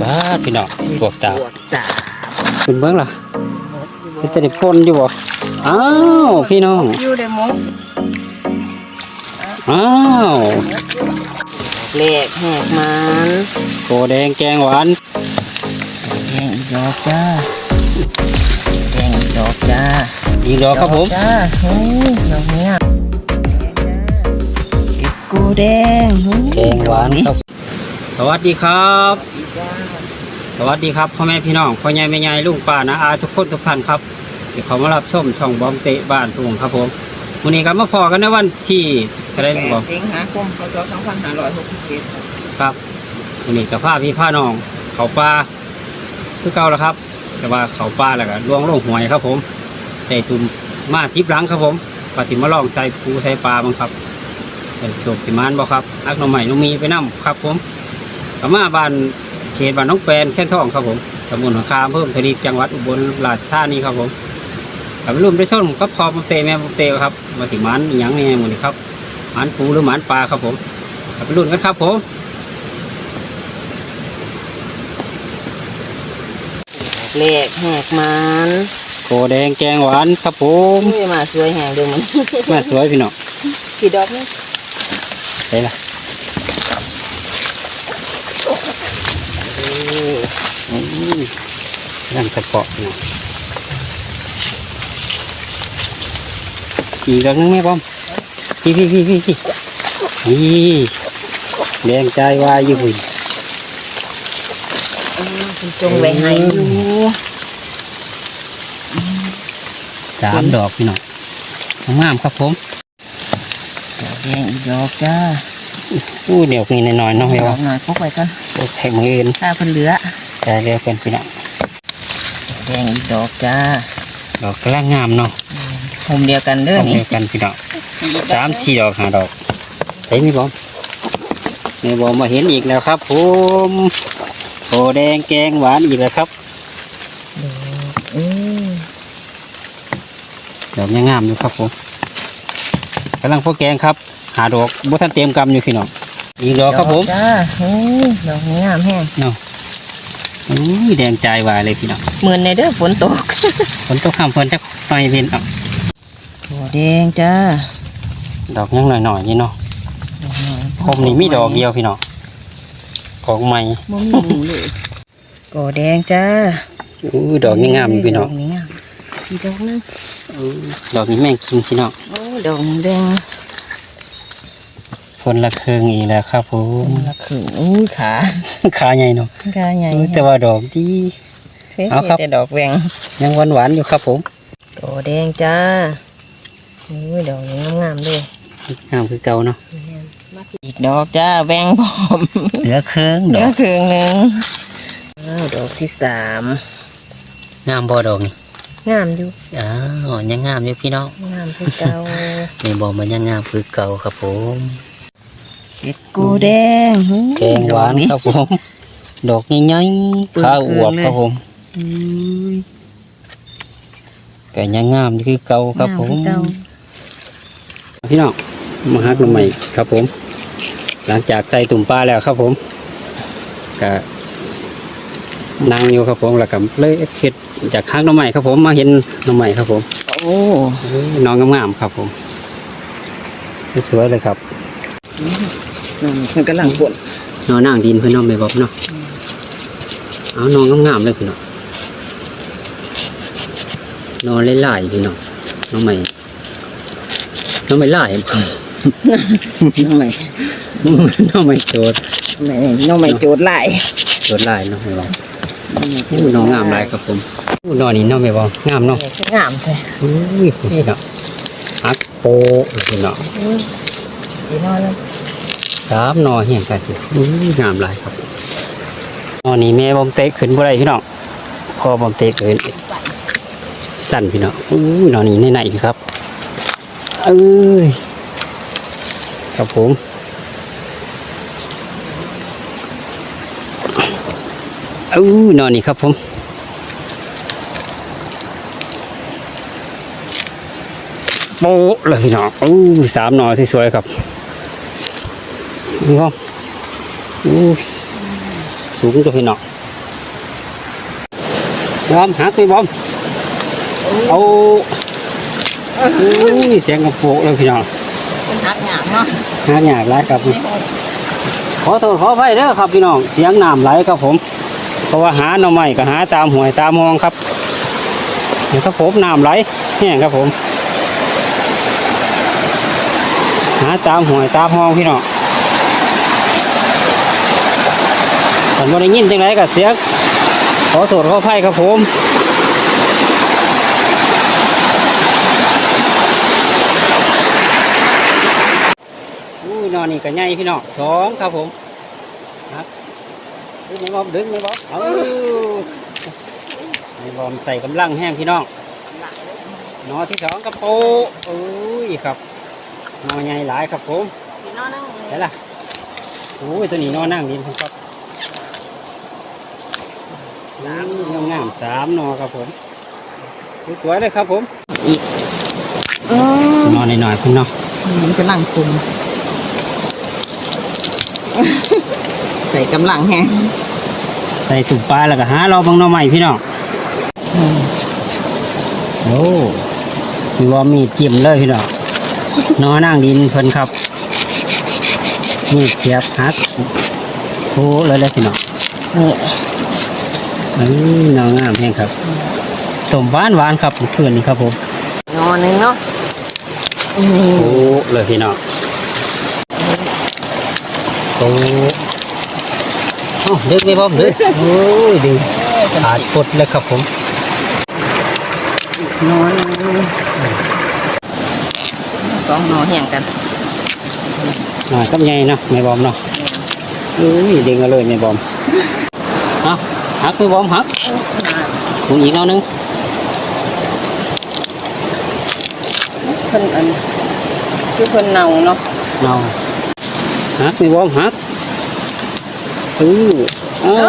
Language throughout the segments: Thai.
บ้าพี่น้องบวกตาบวกตาขึ้นเบื้องล่ะจะได้ปนอยู่บ่อ้าวพี่น้องอยู่ได้มุกอ้าวเลขแหกมันโกแดงแกงหวานแดงอีกดอกจ้าแดงอีกดอกจ้าอีกดอกครับผมจ้าเฮ้ยดอกเนี้ยเก็บกูแดงเฮ้ยแกงหวานครับ สวัสดีครับ สวัสดีครับพ่อแม่พี่น้องพ่อใหญ่แม่ใหญ่ลุงป้านะอาทุกคนทุกท่านครับที่เขามารับชมช่องบอมเตะบ้านทุงครับผมวันนี้ก็มาพอกันในวันที่อะไรแปบอกดสิงหาคมพศสองพันห้าร้อยหกสิบเจ็ดครับวันนี้กับผ้าพี่ผ้าน้อง เขาปลาคือเก่าแล้วครับ แต่ว่าเขาปลาแล้วก็ล่วงลงหวยครับ ผมแต่ตุ่มมาซิบหลังครับผมปฏิมาลองใส่ปูใส่ปลาบ้างครับเป็นโศกสิมานบ่ครับอักหนองใหม่น้องมีไปนํครับผม กับมาบ้านเขตบ้านน้องแปนแค่นทองครับผมตำบลหัวคามเพิ่มธนีจังหวัดอุบลราชธานีครับผมกับร่วมได้ส้มก็พอมเตแม่มเตครับ มาสิมันอหย่างนี้หมดนี่ครับหมันปูหรือหมันปลาครับผมกับรุ่นกันครับผมเลขแหกมันโกแดงแกงหวานครับผมอุ้ยมาสวยแหงเดูมันแม่สวยพี่น้องกี่ดอกนี่เห็นละ นั่งตะเกาะพี่น้องอีกดอกนึงไหมป้อมพี่พี่พี่พี่พี่นี่แดงใจวายอยู่พุ่นจงไว้ให้อยู่สามดอกพี่น้องงามครับผมดอกแดงอีกดอกจ้าอู้เดี๋ยวนี้หน่อยๆเน้องดเฮ้ยอว่ากหน่อยพกไว้กัน แทงมืออื่นถ้าเพิ่นเหลือแต่เรียกเป็นพี่น้องดอกแดงอีกดอกจ้าดอกกระงามเนาะมุมเดียวกันเด้อต้องนี่เดียวกันพี่น้องสามสี่ดอกห้าดอกใส่มีบอมในบอมมาเห็นอีกแล้วครับผมโอแดงแกงหวานอีกแล้วครับเออดอกยังงามอยู่ครับผมกำลังพวกแกงครับ หาดอกบุท่านเตรียมกำอยู่พี่น้อง อีกดอกครับผมจ้าเฮ้ยดอกงามแห้งเนาะอุ้ยแดงใจวายเลยพี่น้องเหมือนในเด้อฝนตก ฝนตกข้ามฝนจะไฟเป็นอะถั่วแดงจ้า ดอกยังหน่อยๆนี่เนาะดอกหน่อยผมนี่มีดอกเดียวพี่น้องของใหม่บ่มีหมูเลยก่อแดงจ้าอุ้ยดอกยังงามอยู่พี่น้องดกงามอีกดอกนึงอุ้ยดอกนี้แม่งกินพี่น้องโอ้ดอกแดง คนละเครื่องอีกแล้วครับผมละครึ่งอุ้ยขาขาใหญ่เนาะขาใหญ่เออแต่ว่าดอกที่เอาครับแต่ดอกแหวงยังหวานหวานๆอยู่ครับผมก่อแดงจ้าอุ้ยดอกนี้งามๆเลยงามคือเก่าเนาะอีกดอกจ้าแหวงพร้อมเหลือเครื่องเหดลืออกครึ่งหนึ่งอ้าวดอกที่สามงามบ่ดอกนี่งามอยู่อ้าวยังงามอยู่พี่น้องงามคือเก่า นี่บอกมันยังงามคือเก่าครับผม เห็ดกูแดงหูแกงหวานดอกครับผมดอกใหญ่ๆข้าวอวบครับผมอืมก็ยังงามอยู่คือเก่าครับผมงามอเก่าพี่น้องมาฮักลงใหม่ครับผม หลังจากใส่ตุ่มปลาแล้วครับผมก็นั่งอยู่ครับผมแล้วก็เลยคิดจากฮักน้องใหม่ครับผมมาเห็นน้องใหม่ครับผม โอ้น้องงามๆครับผมสวยเลยครับ มันกำลังปวดนอนนั่งดินเพื่อนนองไม่บอกเนาะเอานองงามๆเลยพี่น้องนอนไล่ๆพี่น้องน้องใหม่น้องไม่ไล่น้องใหม่น้องไม่โจดน้องใหม่โจดไล่โจดไล่น้องไม่บอกอู้น้องงามหลายครับผมนอนนี่น้องไม่บอกงามเนาะงามแท้อุ้ยพี่น้องฮักโปพี่น้องดีนอนแล้ว สามนอเหี่ยงกันอุ้งามหลายครับนอนนี่แม่บอมเตะขึ้นบ่ได้พี่น้องพอบอมเตะขึ้นสั่นพี่น้องอุ้นอนนี่ในไหนครับเอ้ยครับผมเอ้นอนนี่ครับผมโป๊ะเลยพี่น้องอู้สามนอสวยๆครับ นี่ครับอู้ยสูงตัวพี่น้องบอมหักไปบอมเอาอุ้ยเสียงกระโปงเลยพี่น้องเป็นหักหยามเนาะหาหยากหลายครับขอโทษขออภัยเด้อครับพี่น้องเสียงน้ำไหลครับผม เพราะว่าหาหน่อไม้ก็หาตามห้วยตามมองครับนี่ครับผมน้ำไหลแห้งครับผม หาตามห้วยตามห้องพี่น้อง ผมบ่ได้ยินจังไรกับเสียงขอโทษขออภัยครับผมอุ้ยนอนนี่ก็ใหญ่พี่น้องสองครับผมครับดึงไม่บอมดึงไม่บอมเอาไม่บอมใส่กำลังแห้งพี่น้องนอที่สองกระโปอุ้ยครับนอใหญ่หลายครับผมพี่น้องนั่งเห็นล่ะอุ้ยตัวนี้นอนั่งดินครับ น้ำงามๆสามนอครับผมสวยๆเลยครับผมอืมนอนหน่อยๆพี่น้องมันกำลังคุมใส่กำลังแฮงใส่ถุงปลาแล้วก็หาเราบังหนอใหม่พี่น้องโอ้มีว่ามีดจิ้มเลยพี่น้องนอนั่งดินเพิ่นครับมีดเสียบหักโอ้เลยเลยพี่น้องนี่เอ้ยนองามแห้งครับต้มหวานหวานๆครับเพื่อนนี่ครับผมนอนหนึ่งเนาะนี่โอ้เลยพี่น้องโอ้เอ้าดึงไม่พร้อมดึงโอ้ยดึงขาดกดเลยครับผมนอนหนึ่งสองนอนแห่งกันหน่อยกับใหญ่เนาะไม่บอมเนาะอุ้ยดึงเอาเลยไม่บอมเอา หักไม่บอมหักถุงอีกเอาหนึงเพิ่นอันคือเพิ่นเน่าเนาะเอาหักไม่บอมหักอืออ้าว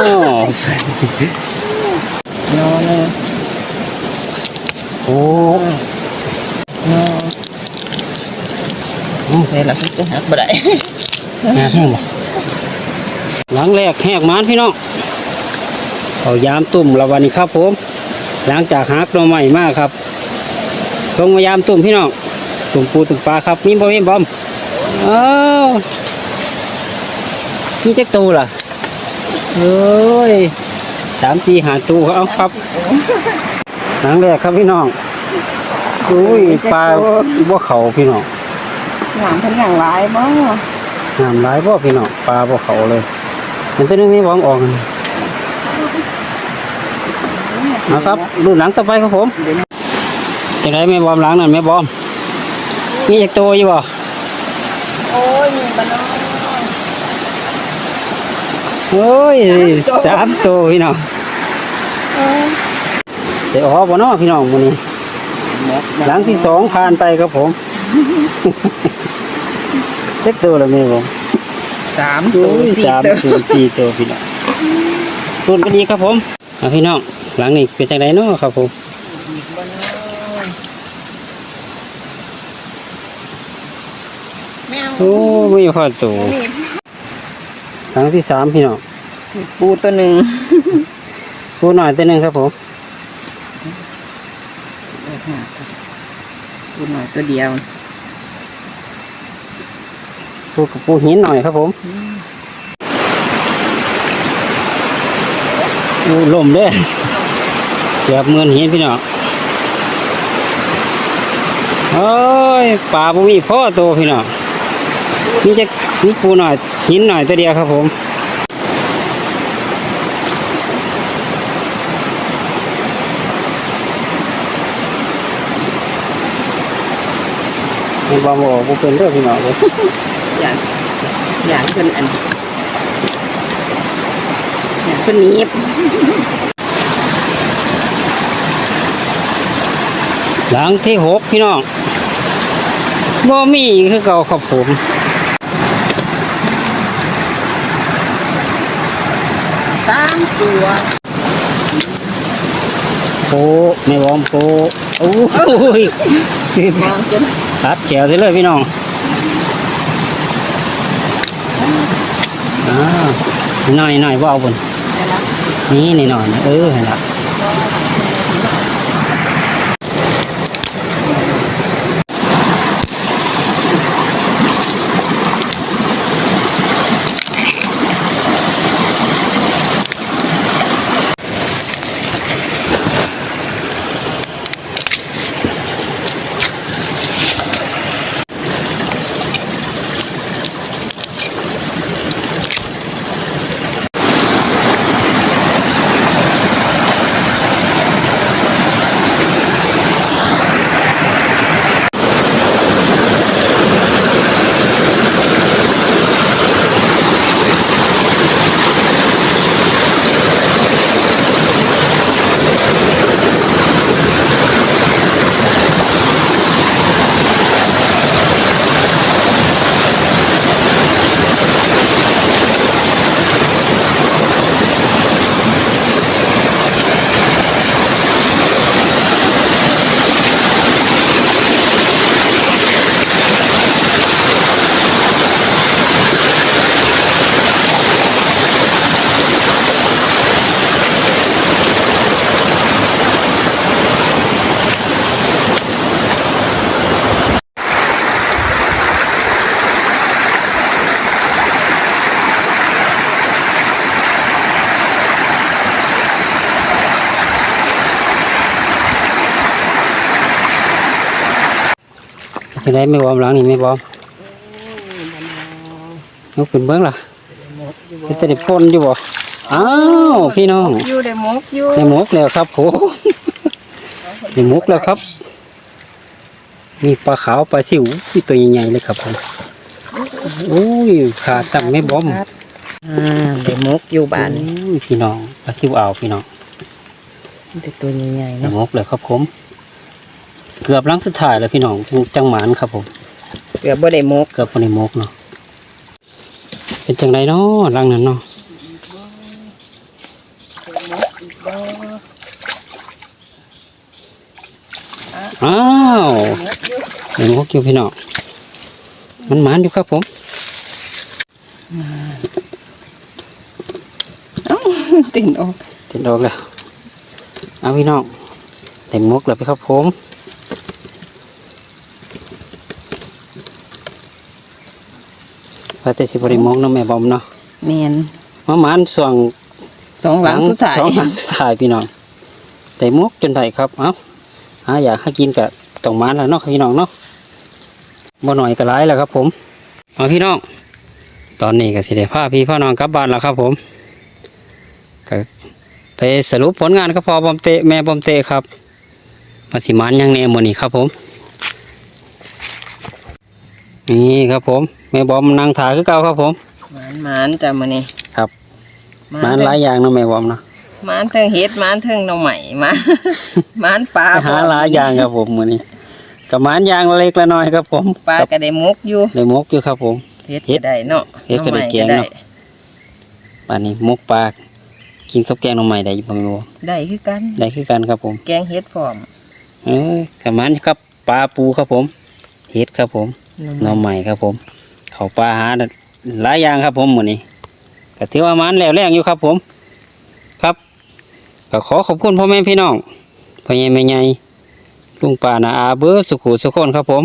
นอนหนึ่งโอ้นอนเฮ้ยเราเพิ่งจะหักบ่ได้แหกแห้งบ่หลังแรกแหกหมานพี่น้อง เอายามตุ่มละวันนี้ครับผมหลังจากหักหน่อใหม่มากครับลงมายามตุ่มพี่น้องตุ่มปูตุ่มปลาครับนี่บอมบอมเอ้าวนี่จักตูล่ะเอ้ยสามสี่หาตูเอาครับหลังแรกครับพี่น้องอุ้ยปลาบ่เขาพี่น้องหวังเพิ่นอย่างหลายบ่น้ำหลายบ่พี่น้องปลาบ่เขาเลยมันตัวนึงไม่บอมออกกั นนะครับดูหลังต่อไปครับผมเดี๋ยวนี้จะได้ไม่บอมหลังนั่นไม่บอมมีจักตัวอยู่บ่โอ้ยมีบ่เนาะเฮ้ยสามตัวสามตัวพี่น้องเออเดี๋ยวออกบ่เนาะพี่น้องวันนี้ หลังที่สองผ่านไปครับผมเจ็กตัวแล้วแม่บอมสามโอ้ตัวยสี่สามตัวตัวสี่ตัวพี่น้องตุนกันดีครับผมเอาพี่น้อง หลังนี้เป็นจังไดเนาะครับผมอีกบ่เนาะแมวโอ้ไม่พอตัวมีหลังที่สามพี่น้องปูตัวหนึ่งปูหน่อยตัวหนึงครับผมปูหน่อยตัวเดียวปูกับปูหินหน่อยครับผมปูลมเด้อ เกือบเมือนหินพี่น้องโอ้ยปลาปูมีพ่อโตพี่น้องนี่จะนี่ปูหน่อยหินหน่อยตัวเดียวครับผมมันบอมบอกปูเป็นเรื่องพี่น้องเลยอย่างอย่างเพิ่นอันอย่างเพิ่นนี หลังที่หกพี่น้องบ่มีคือเก่าครับผมสามตัวโปไม่วอมโปโอ้ยมองจนตัดแขวเสียเลยพี่น้องอ่าหน่อยหน่อยว่าเอาบนได้แล้วนี่นี่หน่อยนะเออเห็นละ จะได้ไม่บอมหลังนี่ไม่บอมยกขึ้นเบิ้งล่ะจะได้พ่นอยู่บ่อ้าวพี่น้องอยู่ได้หมกอยู่ได้หมกแล้วครับผมได้หมกแล้วครับมีปลาขาวปลาสิวที่ตัวใหญ่ๆเลยครับผมโอ้ยขาดสั่งไม่บอมอ่าได้หมกอยู่บ้านโอ้ยพี่น้องปลาสิวอ่าวพี่น้องแต่ตัวใหญ่ๆได้เนาะหมกเลยครับผม เกือบหลังสุดท้ายแล้วพี่น้องจังหมานครับผม เกือบบ่ได้หมกเกือบพอในหมกเนาะเป็นจังไรเนาะหลังนั้นเนาะอ้าวเห็นหมกอยู่พี่น้องมันหมานอยู่ครับผมติ่นออกติดดอกแล้วเอาพี่น้องเห็นหมกแล้วพี่ครับผม พระเตสิบริมกเนาะแม่บอมเนาะแม่นมาหมานส่วงสองหลังสุดท้ายสองหลังสุดท้ายพี่น้องแต่หมกจนได้ครับเอ้าหาอยากให้กินกับต้องหมานแล้วเนาะพี่น้องเนาะบ่หน่อยก็ร้ายแล้วครับ ผมเอาพี่น้องตอนนี้ก็สิได้พาพี่พ่อน้องกลับบ้านแล้วครับ ผมก็ไปสรุปผลงานก็พอบอมเตะแม่บอมเตะครับมาสิหมานยังแน่หมดนี่ครับผม นี่ครับผมแม่บอมนั่งถ่ายคือเก่าครับผมหมานหมานจ้ะมื้อนี้ครับหหมานหลายอย่างเนาะแม่บอมเนาะหมานเทิงเฮ็ดหมานเทิงหน่อใหม่มาหมานปลาไปหาหลายอย่างครับผมมื้อนี้กับหมานอย่างละเล็กละน้อยครับผมปลากับก็ได้หมกอยู่ได้หมกอยู่ครับผมเฮ็ดก็ได้เนาะเฮ็ดก็ได้แกงเนาะป่านนี้หมกปลากินกับแกงหน่อไม้ได้อยู่บ่แม่นบ่ได้คือกันได้คือกันครับผม แกงเฮ็ดพร้อมเออกับหมันครับปลาปูครับผมเห็ดครับผม หน่อไม้ครับผม เขาปลาหาหลายอย่างครับผมมื้อนี้ก็ถือว่ามันแล้วแรงอยู่ครับผม ครับก็ขอขอบคุณพ่อแม่พี่น้องพ่อใหญ่แม่ใหญ่ลุงป้านาอาเบอร์สุขุสุขคนครับผม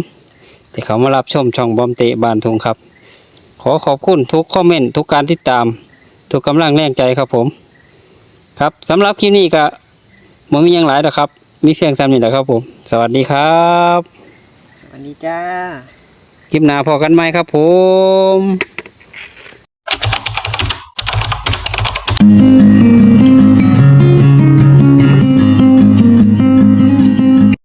ที่เขามารับชมช่องบอมเตะบานทุงครับ ขอขอบคุณทุกคอมเมนต์ทุกการติดตาม ทุกกำลังแรงใจครับผม ครับสำหรับคลิปนี้ก็มันมีหยังหลายหรอครับ มีเพียงซ้ำนี่แหละครับผม สวัสดีครับ สวัสดีจ้า คลิปหน้าพอกันไหมครับผม